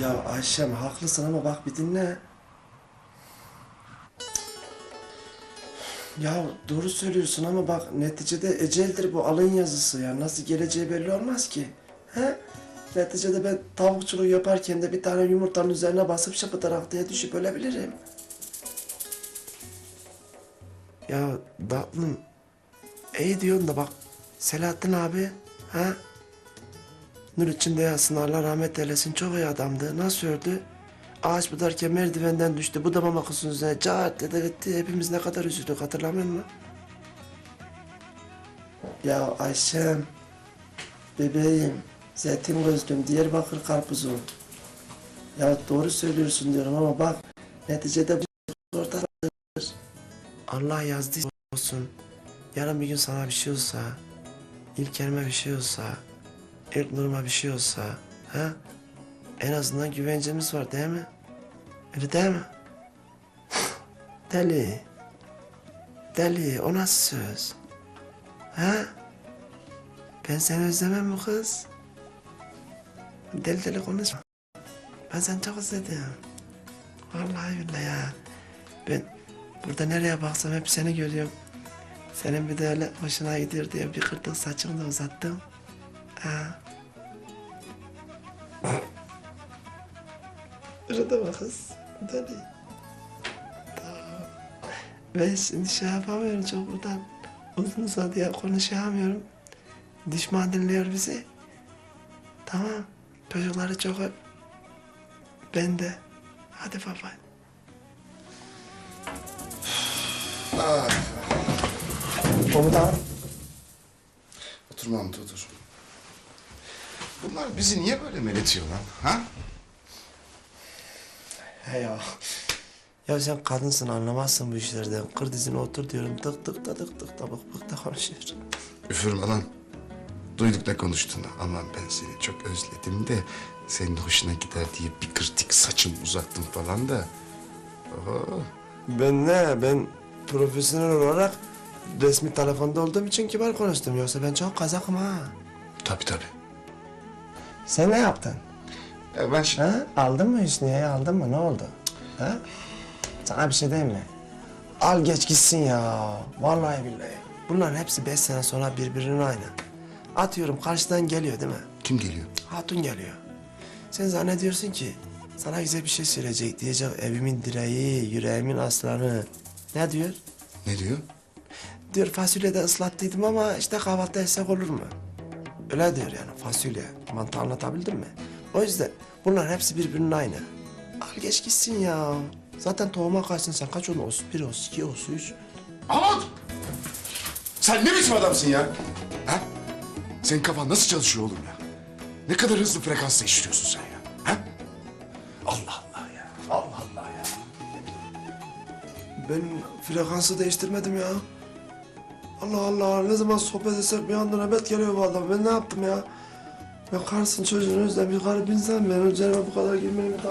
Ya Ayşem haklısın ama bak bir dinle. Ya doğru söylüyorsun ama bak neticede eceldir bu alın yazısı ya. Nasıl geleceği belli olmaz ki. He? Neticede ben tavukçuluk yaparken de bir tane yumurtanın üzerine basıp şapıtarak diye düşüp ölebilirim. Ya tatlım iyi diyorsun da bak Selahattin abi ha? Nur içinde yatsın Allah rahmet eylesin çok iyi adamdı. Nasıl öldü? Ağaç budarken merdivenden düştü. Budama kızın üzerine cart dedi gitti. Hepimiz ne kadar üzüldük hatırlamıyor musun? Ya Ayşem, bebeğim, zeytin gözlüm, Diyarbakır karpuzum. Ya doğru söylüyorsun diyorum ama bak neticede bu ortadır. Allah yazdıysa olsun. Yarın bir gün sana bir şey olsa, İlkerime bir şey olsa, İlknur'uma bir şey olsa, ha? En azından güvencemiz var değil mi? Öyle değil mi? Deli. Deli, o nasıl söz? Ha? Ben seni özlemem mi kız? Deli deli konuşma. Ben seni çok özledim. Vallahi billahi ya. Ben burada nereye baksam hep seni görüyorum. Senin bir de öyle hoşuna gidiyor diye bir kırtık saçını da uzattım. Öyle deme kız. Deli. Tamam. Ben şimdi şey yapamıyorum çok buradan. Uzun uzadıya konuşamıyorum. Düşman dinliyor bizi. Tamam. Çocukları çok öp. Ben de. Hadi baba. Komutan. Otur Mahmut otur. Bunlar bizi niye böyle meletiyor lan? Ha? He ya. Ya sen kadınsın anlamazsın bu işlerden. Kır dizine otur diyorum. Tık tık da tık tık da bık bık da konuşuyor. Üfürme lan. Duyduk ne konuştuğunu ama ben seni çok özledim de senin hoşuna gider diye bir kırtık saçım uzattım falan da. Oho. Ben ne? Ben profesyonel olarak resmi telefonda olduğum için kibar konuştum. Yoksa ben çok kazakım ha. Tabii tabii. Sen ne yaptın? Ya ben şimdi... Ha? Aldın mı Hüsniye'yi aldın mı? Ne oldu? Ha? Sana bir şey diyeyim mi? Al geç gitsin ya. Vallahi billahi. Bunların hepsi beş sene sonra birbirinin aynı. Atıyorum karşıdan geliyor değil mi? Kim geliyor? Hatun geliyor. Sen zannediyorsun ki sana güzel bir şey söyleyecek. Diyecek evimin direği, yüreğimin aslanı. Ne diyor? Ne diyor? Diyor fasulyede ıslattıydım ama işte kahvaltı etsek olur mu? Öyle diyor yani fasulye. Mantığı anlatabildim mi? O yüzden bunlar hepsi birbirinin aynı. Al geç gitsin ya. Zaten tohuma kaçsın sen kaç onu olsun? Bir olsun, iki olsun, üç. Mahmut! Sen ne biçim adamsın ya? Ha? Senin kafan nasıl çalışıyor oğlum ya? Ne kadar hızlı frekansla işliyorsun sen ya? Ha? Allah Allah ya. Allah Allah ya. Ben frekansı değiştirmedim ya. Allah Allah ne zaman sohbet etsek bir anda nöbet geliyor adam. Ben ne yaptım ya? Ben karısın çocuğun özlem bir garip insan ben. Üzerime bu kadar girmenin bir